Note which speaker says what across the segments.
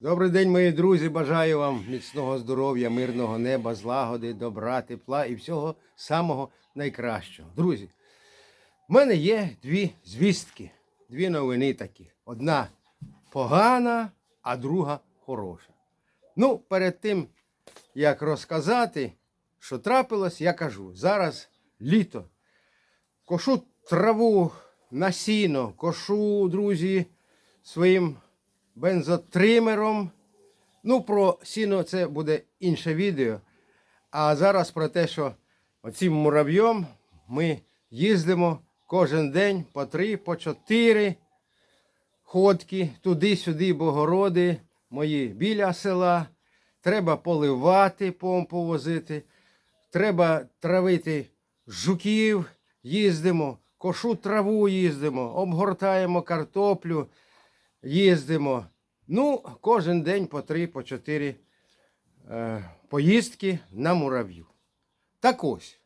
Speaker 1: Добрий день, мої друзі. Бажаю вам міцного здоров'я, мирного неба, злагоди, добра, тепла і всього самого найкращого. Друзі, в мене є дві звістки, дві новини такі. Одна погана, а друга хороша. Ну, перед тим, як розказати, що трапилось, я кажу, зараз літо. Кошу траву на сіно, кошу, друзі, своїм бензотримером. Ну, про сіно це буде інше відео. А зараз про те, що оцим муравйом ми їздимо кожен день по три, по чотири ходки, туди-сюди, богороди, мої біля села. Треба поливати, помпу возити. Треба травити жуків, їздимо, кошу траву їздимо, обгортаємо картоплю, їздимо. Ну, кожен день по три, по чотири е, поїздки на мурав'ю. Так ось,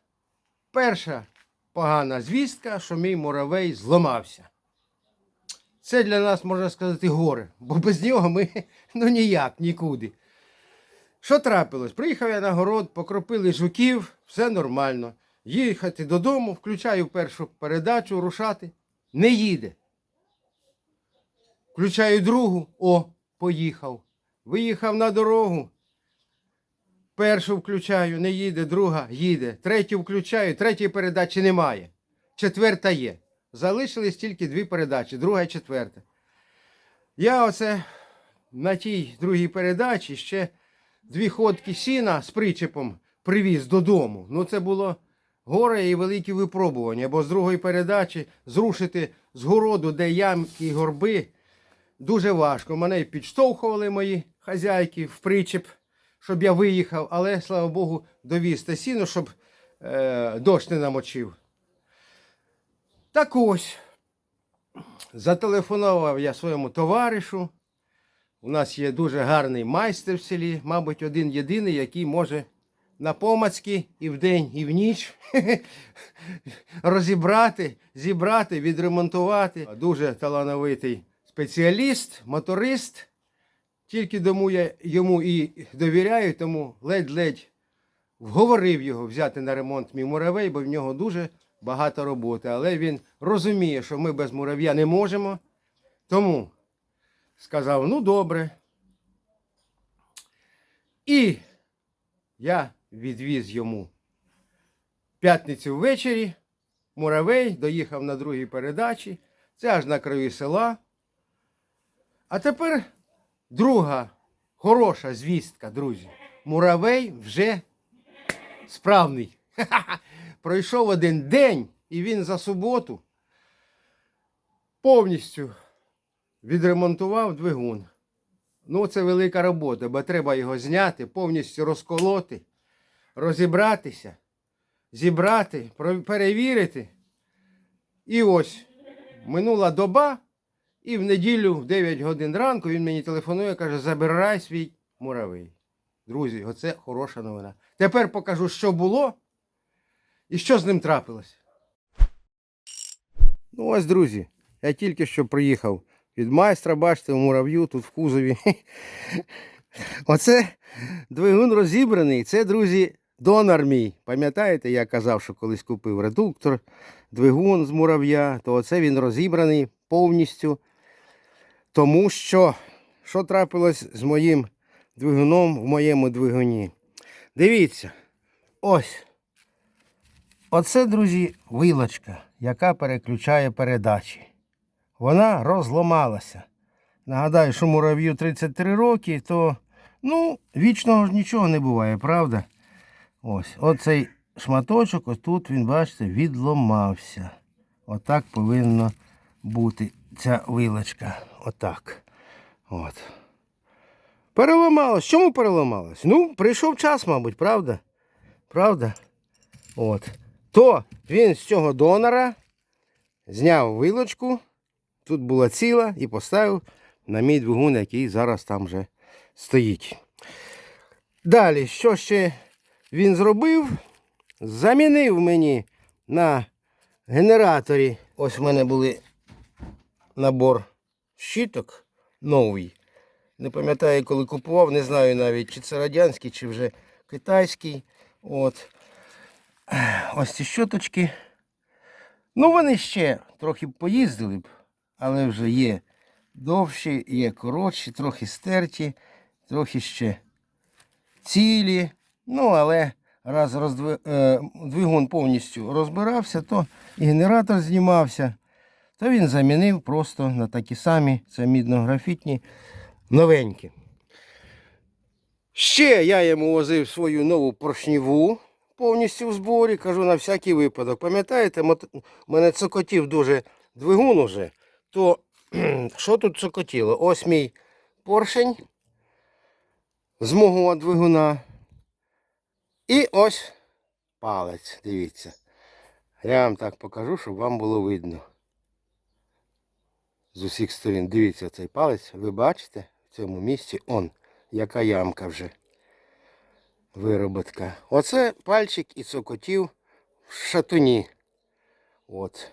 Speaker 1: перша погана звістка, що мій муравей зламався. Це для нас, можна сказати, горе, бо без нього ми ну ніяк, нікуди. Що трапилось? Приїхав я на город, покропили жуків, все нормально. Їхати додому, включаю першу передачу, рушати. Не їде. Включаю другу, о, поїхав. Виїхав на дорогу. Першу включаю, не їде, друга їде. Третю включаю, третьої передачі немає. Четверта є. Залишились тільки дві передачі, друга і четверта. Я оце на тій другій передачі ще дві ходки сіна з причепом привіз додому. Ну, це було горе і великі випробування, бо з другої передачі зрушити з городу, де ямки і горби, дуже важко. Мене підштовхували мої хазяйки в причеп, щоб я виїхав, але, слава Богу, довіз те сіно, щоб е, дощ не намочив. Так ось, зателефонував я своєму товаришу. У нас є дуже гарний майстер в селі, мабуть, один єдиний, який може на помацьки і вдень, і в ніч розібрати, зібрати, відремонтувати. Дуже талановитий спеціаліст, моторист. Тільки тому я йому і довіряю, тому ледь-ледь вговорив його взяти на ремонт мій муравей, бо в нього дуже багато роботи. Але він розуміє, що ми без мурав'я не можемо. Тому сказав, ну добре. І я відвіз йому п'ятницю ввечері. Муравей доїхав на другій передачі. Це аж на краю села. А тепер друга хороша звістка, друзі. Муравей вже справний. Пройшов один день, і він за суботу повністю відремонтував двигун. Ну, це велика робота, бо треба його зняти, повністю розколоти, розібратися, зібрати, перевірити. І ось минула доба, і в неділю в 9 годин ранку він мені телефонує, каже, забирай свій муравей. Друзі, оце хороша новина. Тепер покажу, що було і що з ним трапилось. Ну ось, друзі, я тільки що приїхав від майстра, бачите, в мурав'ю тут в кузові. Оце двигун розібраний. Це, друзі, донор мій. Пам'ятаєте, я казав, що колись купив редуктор, двигун з мурав'я, то оце він розібраний повністю. Тому що, що трапилось з моїм двигуном в моєму двигуні? Дивіться, ось. Оце, друзі, вилочка, яка переключає передачі. Вона розламалася. Нагадаю, що мурав'ю 33 роки, то ну, вічного ж нічого не буває, правда? Ось, оцей шматочок, отут він, бачите, відломався. Отак повинно бути ця вилочка. Отак. От. Переламалось. Чому переламалось? Ну, прийшов час, мабуть, правда? Правда? От. То він з цього донора зняв вилочку, тут була ціла, і поставив на мій двигун, який зараз там вже стоїть. Далі, що ще він зробив? Замінив мені на генераторі. Ось в мене були набор щиток новий. Не пам'ятаю, коли купував, не знаю навіть, чи це радянський, чи вже китайський. От. Ось ці щоточки. Ну, вони ще трохи поїздили б, але вже є довші, є коротші, трохи стерті, трохи ще цілі. Ну, але раз роздви... е, двигун повністю розбирався, то і генератор знімався, то він замінив просто на такі самі, це мідно-графітні, новенькі. Ще я йому возив свою нову поршніву повністю в зборі, кажу на всякий випадок. Пам'ятаєте, мот- мене цокотів дуже двигун уже, то що тут цокотіло? Ось мій поршень з мого двигуна. І ось палець, дивіться. Я вам так покажу, щоб вам було видно. З усіх сторін. Дивіться цей палець. Ви бачите в цьому місці он, яка ямка вже. Вироботка. Оце пальчик і цокотів в шатуні. От.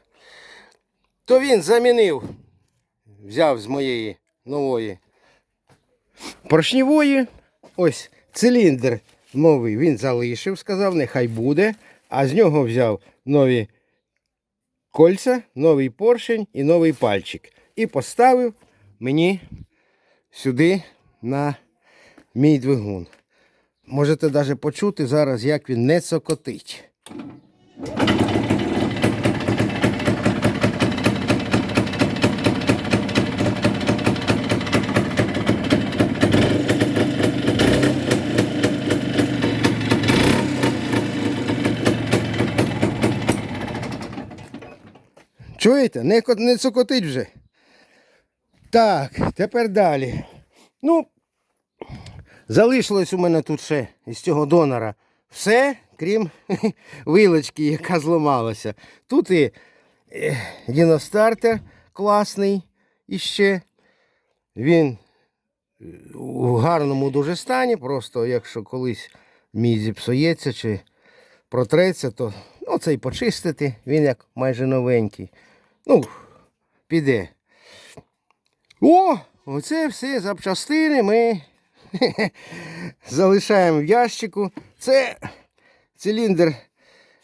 Speaker 1: То він замінив, взяв з моєї нової поршневої. Ось циліндр новий він залишив, сказав, нехай буде. А з нього взяв нові кольця, новий поршень і новий пальчик. І поставив мені сюди на мій двигун. Можете навіть почути зараз, як він не цокотить. Чуєте? Не, не цокотить вже. Так, тепер далі. Ну, залишилось у мене тут ще із цього донора все, крім вилочки, яка зламалася. Тут і е, діностартер класний іще. Він е, у гарному дуже стані. Просто якщо колись мій зіпсується чи протреться, то ну, цей почистити. Він як майже новенький. Ну, піде. О, оце все запчастини ми залишаємо в ящику. Це циліндр,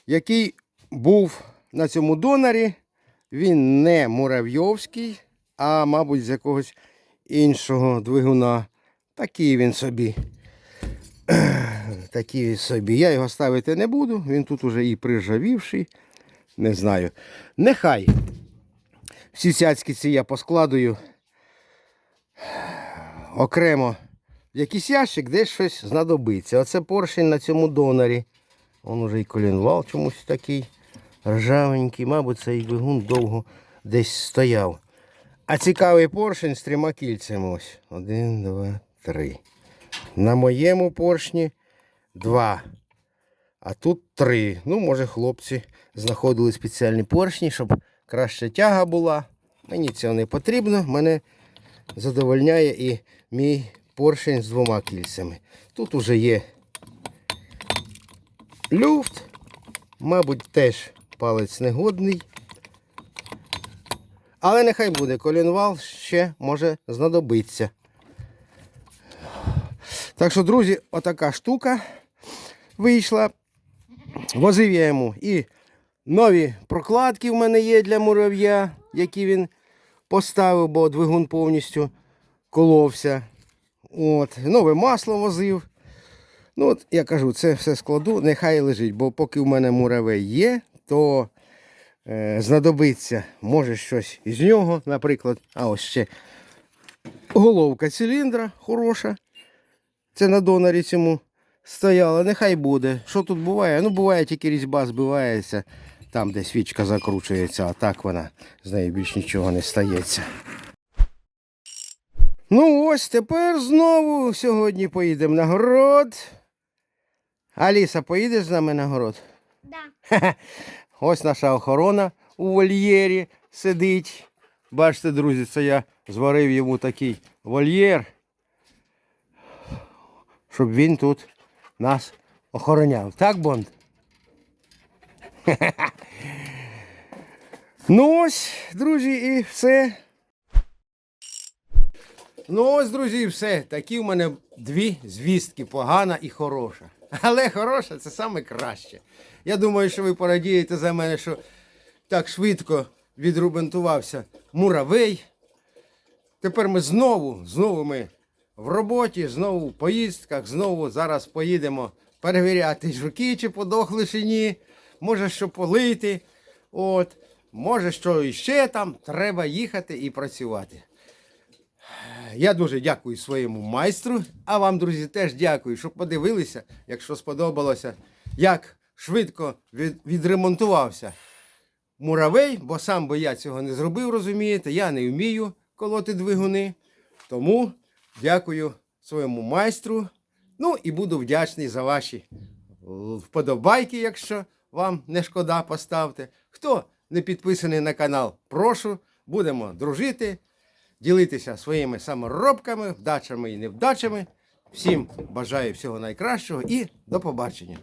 Speaker 1: який був на цьому донорі. Він не муравйовський, а, мабуть, з якогось іншого двигуна. Такий він собі. Такий собі. Я його ставити не буду. Він тут уже і прижавівший. Не знаю. Нехай. Всі цяцьки ці я поскладую окремо якийсь ящик, десь щось знадобиться. Оце поршень на цьому донорі. Он уже і колінвал чомусь такий ржавенький. Мабуть, цей двигун довго десь стояв. А цікавий поршень з трьома кільцями. Ось. Один, два, три. На моєму поршні два. А тут три. Ну, може, хлопці знаходили спеціальні поршні, щоб краще тяга була. Мені цього не потрібно. Мене задовольняє і мій поршень з двома кільцями. Тут уже є люфт. Мабуть, теж палець негодний. Але нехай буде, колінвал ще може знадобиться. Так що, друзі, отака штука вийшла. Возив я йому і нові прокладки в мене є для мурав'я, які він поставив, бо двигун повністю коловся. От, нове масло возив. Ну, от, я кажу, це все складу, нехай лежить, бо поки в мене муравей є, то е, знадобиться, може щось із нього, наприклад, а ось ще головка циліндра хороша. Це на донорі цьому стояла, нехай буде. Що тут буває? Ну, буває, тільки різьба збивається, там, де свічка закручується, а так вона з нею більш нічого не стається. Ну ось тепер знову сьогодні поїдемо на город. Аліса, поїдеш з нами на город?
Speaker 2: Да.
Speaker 1: Ось наша охорона у вольєрі сидить. Бачите, друзі, це я зварив йому такий вольєр, щоб він тут нас охороняв. Так, Бонд? Ну ось, друзі, і все. Ну ось, друзі, і все. Такі в мене дві звістки, погана і хороша. Але хороша це саме краще. Я думаю, що ви порадієте за мене, що так швидко відрубентувався муравей. Тепер ми знову, знову ми в роботі, знову в поїздках, знову зараз поїдемо перевіряти жуки, чи подохли, чи ні. Може, що полити. От, може, що іще там. Треба їхати і працювати. Я дуже дякую своєму майстру, а вам, друзі, теж дякую, що подивилися, якщо сподобалося, як швидко від, відремонтувався муравей, бо сам би я цього не зробив, розумієте, я не вмію колоти двигуни. Тому дякую своєму майстру. Ну і буду вдячний за ваші вподобайки, якщо вам не шкода, поставте. Хто не підписаний на канал, прошу, будемо дружити, ділитися своїми саморобками, вдачами і невдачами. Всім бажаю всього найкращого і до побачення.